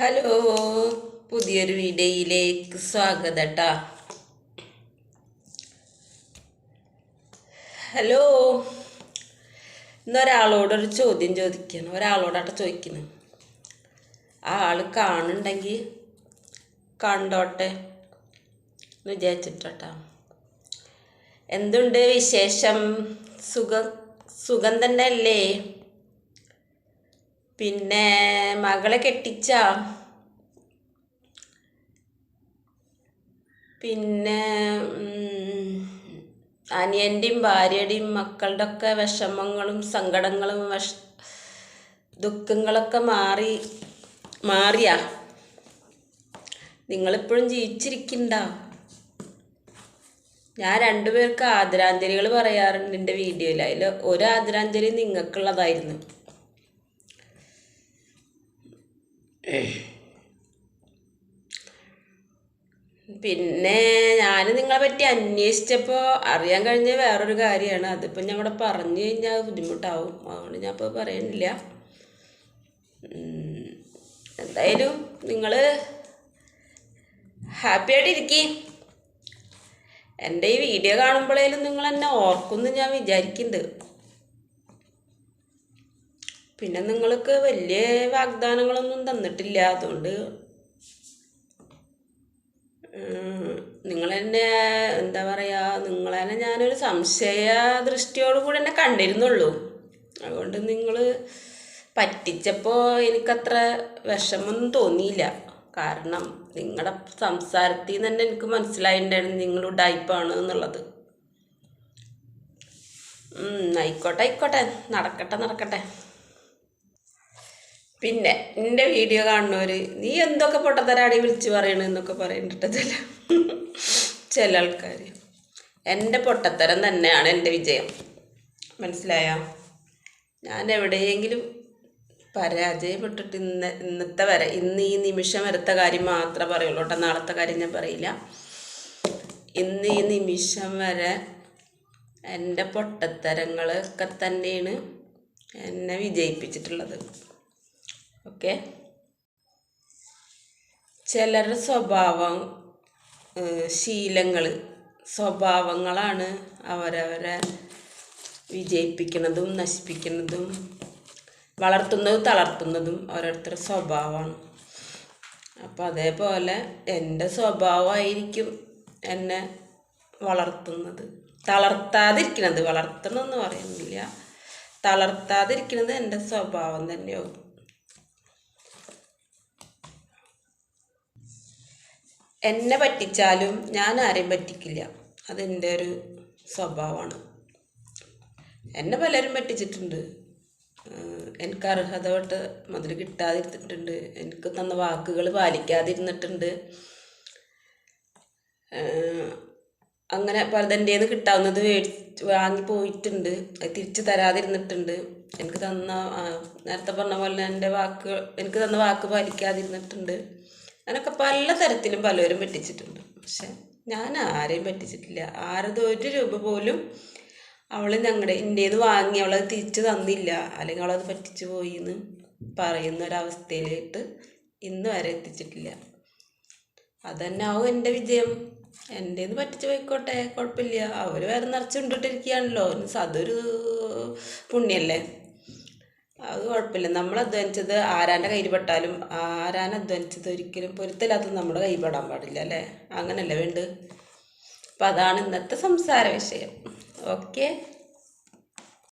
Hello പുതിയൊരു വീഡിയോയിലേക്ക് സ്വാഗതം കേട്ടാ ഹലോ ഇന്നൊരാളോടൊരു ചോദ്യം ചോദിക്കണം. ഒരാളോടാട്ട് ചോദിക്കണം ആ ആൾ കാണുന്നുണ്ടെങ്കിൽ കണ്ടോട്ടെ എന്ന് വിചാരിച്ചിട്ടോട്ടാ. എന്തുണ്ട് വിശേഷം? സുഖം സുഖം തന്നെ അല്ലേ പിന്നെ മകളെ കെട്ടിച്ച? പിന്നെ അനിയന്റെയും ഭാര്യയുടെയും മക്കളുടെ ഒക്കെ വിഷമങ്ങളും സങ്കടങ്ങളും വിഷ ദുഃഖങ്ങളൊക്കെ മാറി മാറിയാ? നിങ്ങളിപ്പോഴും ജീവിച്ചിരിക്കണ്ട? ഞാൻ രണ്ടുപേർക്ക് ആദരാഞ്ജലികൾ പറയാറുണ്ട് എന്റെ വീഡിയോയിൽ. അതിൽ ഒരു ആദരാഞ്ജലി നിങ്ങൾക്കുള്ളതായിരുന്നു. പിന്നെ ഞാൻ നിങ്ങളെ പറ്റി അന്വേഷിച്ചപ്പോൾ അറിയാൻ കഴിഞ്ഞ വേറൊരു കാര്യമാണ്. അതിപ്പോൾ ഞങ്ങളുടെ പറഞ്ഞു കഴിഞ്ഞാൽ ബുദ്ധിമുട്ടാവും. അതുകൊണ്ട് ഞാൻ ഇപ്പോൾ പറയുന്നില്ല എന്തായാലും നിങ്ങൾ ഹാപ്പി ആയിട്ടിരിക്കി എന്റെ ഈ വീഡിയോ കാണുമ്പോഴേലും നിങ്ങൾ എന്നെ ഓർക്കുമെന്ന് ഞാൻ വിചാരിക്കുന്നുണ്ട് പിന്നെ നിങ്ങൾക്ക് വലിയ വാഗ്ദാനങ്ങളൊന്നും തന്നിട്ടില്ല അതുകൊണ്ട് നിങ്ങൾ നിങ്ങളെന്നെ എന്താ പറയുക നിങ്ങളെന്നെ ഞാനൊരു സംശയ ദൃഷ്ടിയോട് കൂടി എന്നെ കണ്ടിരുന്നുള്ളൂ. അതുകൊണ്ട് നിങ്ങൾ പറ്റിച്ചപ്പോൾ എനിക്കത്ര വിഷമമൊന്നും തോന്നിയില്ല. കാരണം നിങ്ങളുടെ സംസാരത്തിൽ നിന്ന് തന്നെ എനിക്ക് മനസ്സിലായിട്ടുണ്ടായിരുന്നു നിങ്ങൾ ഉടായ്പാണ് എന്നുള്ളത്. ആയിക്കോട്ടെ ആയിക്കോട്ടെ നടക്കട്ടെ നടക്കട്ടെ. പിന്നെ എന്റെ വീഡിയോ കാണുന്നവർ നീ എന്തൊക്കെ പൊട്ടത്തരാടി വിളിച്ച് പറയണെന്നൊക്കെ പറയുന്നുണ്ട് ചില ചില ആൾക്കാർ എന്റെ പൊട്ടത്തരം തന്നെയാണ് എന്റെ വിജയം. മനസ്സിലായോ? ഞാൻ എവിടെയെങ്കിലും പരാജയപ്പെട്ടിട്ട് ഇന്ന് ഇന്നത്തെ വരെ ഇന്ന് ഈ നിമിഷം വരത്തെ കാര്യം മാത്രമേ പറയുള്ളൂ കേട്ടോ. നാളത്തെ കാര്യം ഞാൻ പറയില്ല. ഇന്ന് ഈ നിമിഷം വരെ എന്റെ പൊട്ടത്തരങ്ങളൊക്കെ തന്നെയാണ് എന്നെ വിജയിപ്പിച്ചിട്ടുള്ളത്. ഓക്കെ ചിലരുടെ സ്വഭാവം ശീലങ്ങൾ സ്വഭാവങ്ങളാണ് അവരവരെ വിജയിപ്പിക്കുന്നതും നശിപ്പിക്കുന്നതും വളർത്തുന്നതും തളർത്തുന്നതും ഓരോരുത്തരുടെ സ്വഭാവമാണ്. അപ്പോൾ അതേപോലെ എന്റെ സ്വഭാവമായിരിക്കും എന്നെ വളർത്തുന്നത്. തളർത്താതിരിക്കുന്നത് വളർത്തണമെന്ന് പറയുന്നില്ല. തളർത്താതിരിക്കുന്നത് എന്റെ സ്വഭാവം തന്നെയാവും. എന്നെ പറ്റിച്ചാലും ഞാൻ ആരെയും പറ്റിക്കില്ല. അതെന്റെ ഒരു സ്വഭാവമാണ്. എന്നെ പലരും പറ്റിച്ചിട്ടുണ്ട്. എനിക്ക് അർഹതപ്പെട്ട മുതൽ കിട്ടാതിരുന്നിട്ടുണ്ട്. എനിക്ക് തന്ന വാക്കുകൾ പാലിക്കാതിരുന്നിട്ടുണ്ട്. അങ്ങനെ പലതെന്റെ നിന്ന് കിട്ടാവുന്നത് വാങ്ങി പോയിട്ടുണ്ട്. അത് തിരിച്ച് തരാതിരുന്നിട്ടുണ്ട്. എനിക്ക് തന്ന നേരത്തെ പറഞ്ഞ പോലെ എന്റെ വാക്ക് എനിക്ക് തന്ന വാക്ക് പാലിക്കാതിരുന്നിട്ടുണ്ട്. അങ്ങനെയൊക്കെ പല തരത്തിലും പലരും പറ്റിച്ചിട്ടുണ്ട്. പക്ഷെ ഞാൻ ആരെയും പറ്റിച്ചിട്ടില്ല. ആരത് ഒരു രൂപ പോലും അവൾ ഞങ്ങളുടെ ഇന്ത്യയിൽ നിന്ന് വാങ്ങി അവളത് തിരിച്ചു തന്നില്ല. അല്ലെങ്കിൽ അവളത് പറ്റിച്ചു പോയി എന്ന് പറയുന്ന ഒരവസ്ഥയിലേക്ക് ഇന്ന് വരെ എത്തിച്ചിട്ടില്ല. അതന്നെ ആവും എന്റെ വിജയം. എന്റെ നിന്ന് പറ്റിച്ചു പോയിക്കോട്ടെ കുഴപ്പമില്ല. അവർ വേറെ നിറച്ച് കൊണ്ടിട്ടിരിക്കുകയാണല്ലോ അതൊരു പുണ്യല്ലേ? അത് കുഴപ്പമില്ല. നമ്മൾ അധ്വാനിച്ചത് ആരാന്റെ കയ്യിൽ പെട്ടാലും ആരാൻ അധ്വാനിച്ചത് ഒരിക്കലും പൊരുത്തില്ലാത്ത നമ്മുടെ കൈ പെടാൻ പാടില്ല അല്ലേ? അങ്ങനല്ലേ വേണ്ട അപ്പം അതാണ് ഇന്നത്തെ സംസാര വിഷയം. ഓക്കെ?